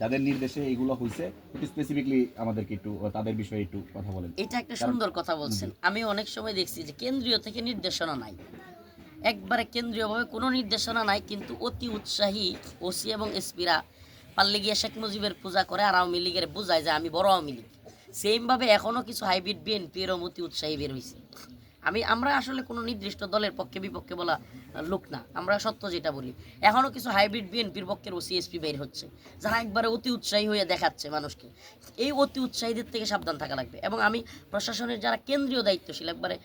যাদের নির্দেশে এগুলো হয়েছে একটু স্পেসিফিকলি আমাদেরকে একটু তাদের বিষয়ে একটু কথা বলেন। এটা একটা সুন্দর কথা বলছেন। আমি অনেক সময় দেখছি যে কেন্দ্রীয় থেকে নির্দেশনা নাই। একবারে কেন্দ্রীয়ভাবে কোনো নির্দেশনা নাই কিন্তু অতি উৎসাহী ওসি এবং এসপিরা পারলে গিয়ে শেখ মুজিবের পূজা করে আর আওয়ামী লীগের বোঝায় যে আমি বড় আওয়ামী লীগ। সেমভাবে এখনও কিছু হাইব্রিড বিএনপি এরম অতি উৎসাহী বের হয়েছে আমি, আমরা আসলে কোনো নির্দিষ্ট দলের পক্ষে বিপক্ষে বলা লোক না। আমরা সত্য যেটা বলি। এখনও কিছু হাইব্রিড বিএনপির পক্ষের ও সিএসপি বের হচ্ছে যারা একবারে অতি উৎসাহী হয়ে দেখাচ্ছে মানুষকে। এই অতি উৎসাহীদের থেকে সাবধান থাকা লাগবে এবং আমি প্রশাসনের যারা কেন্দ্রীয় দায়িত্বশীল, একবারে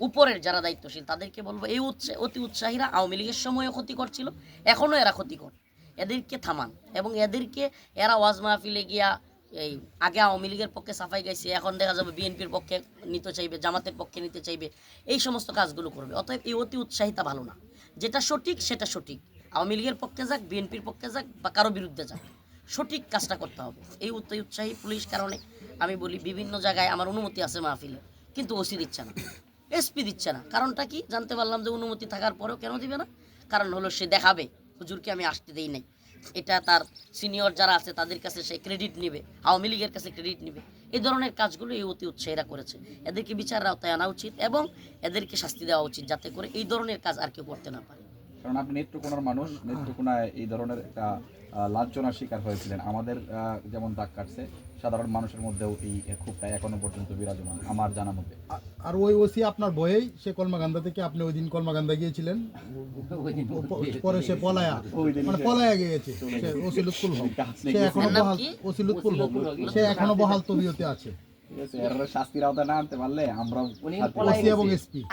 উপরের যারা দায়িত্বশীল, তাদেরকে বলব, এই উৎসাহ অতি উৎসাহীরা আওয়ামী লীগের সময়ও ক্ষতিকর ছিল এখনও এরা ক্ষতিকর। এদেরকে থামান এবং এদেরকে, এরা ওয়াজ মাহফিলে গিয়া এই আগে আওয়ামী লীগের পক্ষে সাফাই গাইছে, এখন দেখা যাবে বিএনপির পক্ষে নিতে চাইবে, জামাতের পক্ষে নিতে চাইবে, এই সমস্ত কাজগুলো করবে। অতএব এই অতি উৎসাহিতা ভালো না। যেটা সঠিক, সেটা সঠিক। আওয়ামী লীগের পক্ষে যাক, বিএনপির পক্ষে যাক বা কারও বিরুদ্ধে যাক, সঠিক কাজটা করতে হবে। এই অতি উৎসাহী পুলিশ কারণে আমি বলি, বিভিন্ন জায়গায় আমার অনুমতি আছে মাহফিলে, কিন্তু ওসি দিচ্ছে না। এসপি দিচ্ছে না। কারণটা কি? জানতে পারলাম যে অনুমতি থাকার পরেও কেন দিবে না? কারণ হলো সে দেখাবে, হুজুরকে আমি আসতে দেই নাই। এটা তার সিনিয়র যারা আছে, তাদের কাছে সে ক্রেডিট নেবে, আওয়ামী লীগের কাছে ক্রেডিট নেবে। এই ধরনের কাজগুলো এই অতি উৎসাহীরা করেছে। এদেরকে বিচারের আওতায় আনা উচিত এবং এদেরকে শাস্তি দেওয়া উচিত যাতে করে এই ধরনের কাজ আর কেউ করতে না পারে। কারণ আপনি নেত্রকোনার মানুষ নেত্রকোনায় এই ধরনের একটা লাঞ্ছনার শিকার হয়েছিলেন। আমাদের যেমন দাগ কাটছে সাধারণ মানুষের মধ্যেও এই ক্ষোভটা এখনও পর্যন্ত বিরাজমান আমার জানা মতে। আ- আর ওই ওসি আপনার বয়েই সে কলমাগান্দা থেকে আপনি ওই দিন কলমাগান্দা গিয়েছিলেন? পরে সে পলায়া মানে পলায়া গিয়েছে। সে ওসি লুৎফুল হক সে এখনও বহাল ওসি লুৎফুল হক। সে এখনও বহাল তবিয়তে আছে।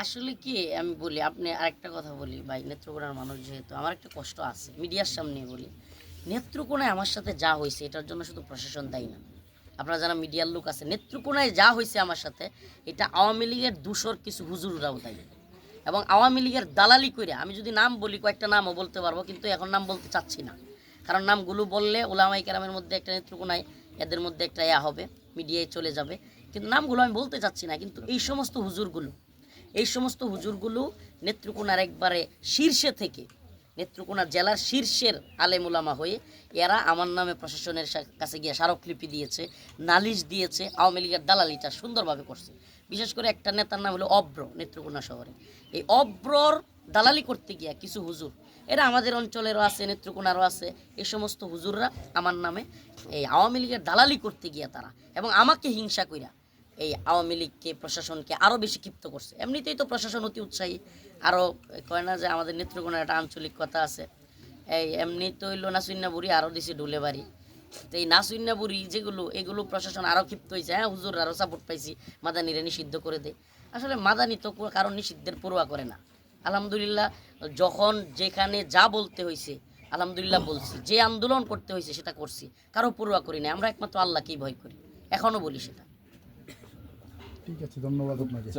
আসলে কি আমি বলি আপনি আরেকটা কথা বলি ভাই নেত্রকোনার মানুষ যেহেতু আমার একটা কষ্ট আছে মিডিয়ার সামনে বলি। নেত্রকোনায় আমার সাথে যা হয়েছে এটার জন্য শুধু প্রশাসন দায়ী না। আপনারা যারা মিডিয়ার লোক আছে নেত্রকোনায় যা হয়েছে আমার সাথে এটা আওয়ামী লীগের দুশোর কিছু হুজুররাও দায়ী। এবং আওয়ামী লীগের দালালি করে আমি যদি নাম বলি কয়েকটা নামও বলতে পারব কিন্তু এখন নাম বলতে চাচ্ছি না। কারণ নামগুলো বললে ওলামাই কেরামের মধ্যে একটা নেত্রকোনায় এদের মধ্যে একটা ইয়া হবে। মিডিয়ায় চলে যাবে। কিন্তু নামগুলো আমি বলতে চাচ্ছি না, কিন্তু এই সমস্ত হুজুরগুলো, এই সমস্ত হুজুরগুলো নেত্রকোনার একবারে শীর্ষে থেকে, নেত্রকোনা জেলার শীর্ষের আলেমুলামা হয়ে এরা আমার নামে প্রশাসনের কাছে গিয়ে স্মারকলিপি দিয়েছে, নালিশ দিয়েছে, আওয়ামী লীগের দালালিটা সুন্দরভাবে করছে। বিশেষ করে একটা নেতার নাম হলো অব্র নেত্রকোনা শহরে। এই অব্রর দালালি করতে গিয়া কিছু হুজুর। এরা আমাদের অঞ্চলেরও আছে, নেত্রকোনারও আছে এই সমস্ত হুজুররা আমার নামে এই আওয়ামী লীগের দালালি করতে গিয়া তারা এবং আমাকে হিংসা কইরা এই আওয়ামী লীগকে, প্রশাসনকে আরও বেশি ক্ষিপ্ত করছে। এমনিতেই তো প্রশাসন অতি উৎসাহী। আরও কয় না যে আমাদের নেত্রকোনার একটা আঞ্চলিক কথা আছে। এই এমনি তো হইল নাসুন্না বুড়ি আরও দিছে ঢুলে বাড়ি তো এই নাসুন্না বুড়ি যেগুলো, এগুলো প্রশাসন আরও ক্ষিপ্ত হয়েছে হ্যাঁ হুজুর আরও সাপোর্ট পাইছি, মাদানিরে নিষিদ্ধ করে দেয়। আসলে মাদানি তো কারণ নিষিদ্ধের পড়ুয়া করে না। আলহামদুলিল্লাহ, যখন যেখানে যা বলতে হয়েছে আলহামদুলিল্লাহ বলছি। যে আন্দোলন করতে হয়েছে সেটা করছি। কারও পড়ুয়া করি না আমরা একমাত্র আল্লাহকেই ভয় করি। এখনও বলি সেটা। ঠিক আছে, ধন্যবাদ আপনাকে।